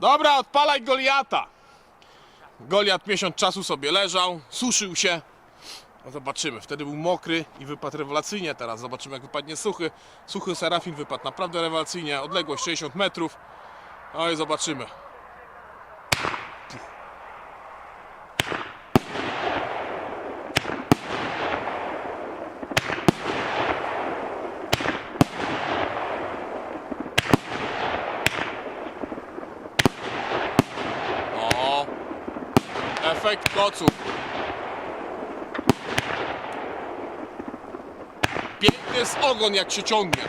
Dobra, odpalaj Goliata. Goliat miesiąc czasu sobie leżał, suszył się. No zobaczymy, wtedy był mokry i wypadł rewelacyjnie. Teraz zobaczymy jak wypadnie suchy. Suchy Serafin wypadł naprawdę rewelacyjnie. Odległość 60 metrów. No i zobaczymy. O, efekt koców. Piękny jest ogon jak się ciągnie.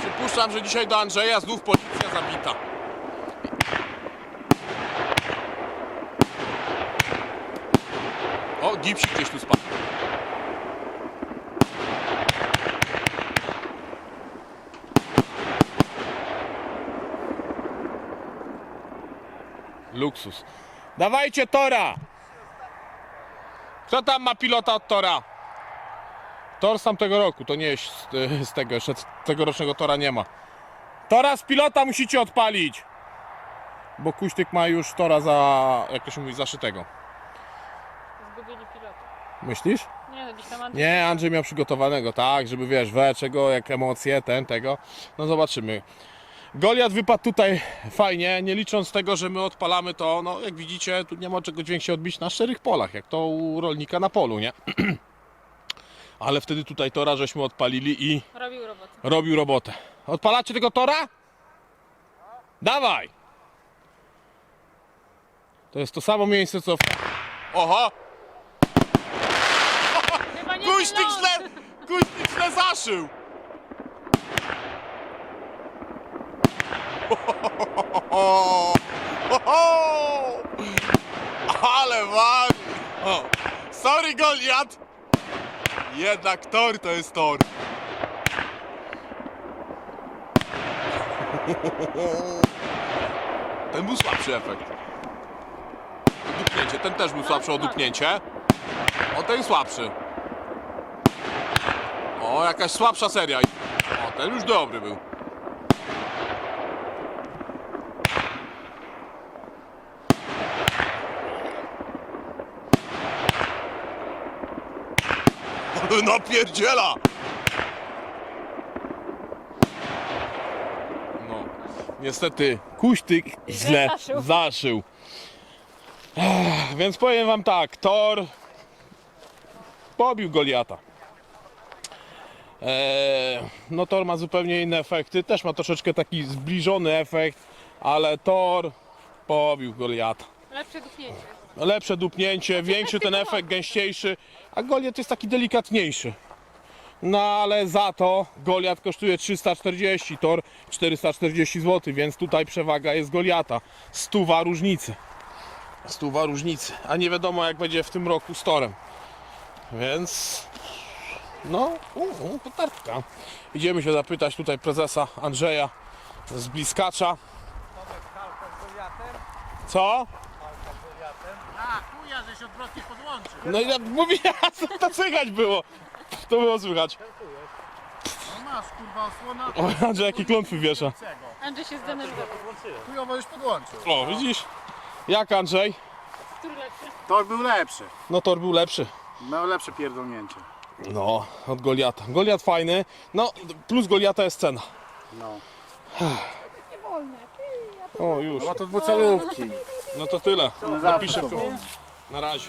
Przypuszczam, że dzisiaj do Andrzeja znów policja zabita. O, gipsik gdzieś tu spadł. Luksus. Dawajcie Tora! Kto tam ma pilota od Tora? Tor z tamtego roku, to nie jest z, z tego, jeszcze tegorocznego Tora nie ma. Tora z pilota musicie odpalić! Bo Kuśtyk ma już Tora za, jak to się mówi, zaszytego. Zgubili pilota. Myślisz? Nie, gdzieś tam Andrzej. Nie, Andrzej miał przygotowanego, tak, żeby wiesz, we czego, jak emocje, ten, tego. No zobaczymy. Goliat wypadł tutaj fajnie, nie licząc tego, że my odpalamy to, no jak widzicie, tu nie ma czego dźwięk się odbić na szczerych polach, jak to u rolnika na polu, nie? Ale wtedy tutaj tora żeśmy odpalili i Robił robotę. robił robotę. Odpalacie tego tora? Dawaj! To jest to samo miejsce, co w... Oho! Chyba nie ten lot. źle, Ale! O, Sorry Goliat! Jednak tor to jest tor. Ten był słabszy efekt. Odupnięcie, ten też był słabszy odupnięcie. O, ten słabszy. O, jakaś słabsza seria. O, ten już dobry był. Napierdziela! No, niestety kuśtyk źle zaszył. zaszył. Ech, Więc powiem wam tak, Thor pobił Goliata. Eee, no Thor ma zupełnie inne efekty, też ma troszeczkę taki zbliżony efekt, ale Thor pobił Goliata. Lepsze duchnięcie. Lepsze dupnięcie, większy ten efekt, gęściejszy, a Goliat jest taki delikatniejszy. No ale za to Goliat kosztuje 340, Tor 440 zł, więc tutaj przewaga jest Goliata. Stuwa różnicy. Stuwa różnicy, a nie wiadomo jak będzie w tym roku z Torem. Więc no, u, u, potartka. Idziemy się zapytać tutaj prezesa Andrzeja z Bliskacza. Co? A, chuja, że się odwrotnie podłączył. No i ja mówiłem, co to słychać było. To było słychać. No masz, kurwa, osłona. O, Andrzej, jakie klątwy wiesza. Andrzej się zdenerwował. Chujowo już podłączył. O, widzisz? Jak Andrzej? Który lepszy? Tor był lepszy. No tor był lepszy. Miał lepsze pierdolnięcie. No, od Goliata. Goliat fajny. No, plus Goliata jest cena. No. O, już. Chyba to dwucelówki. No to tyle. Napiszę w Na razie.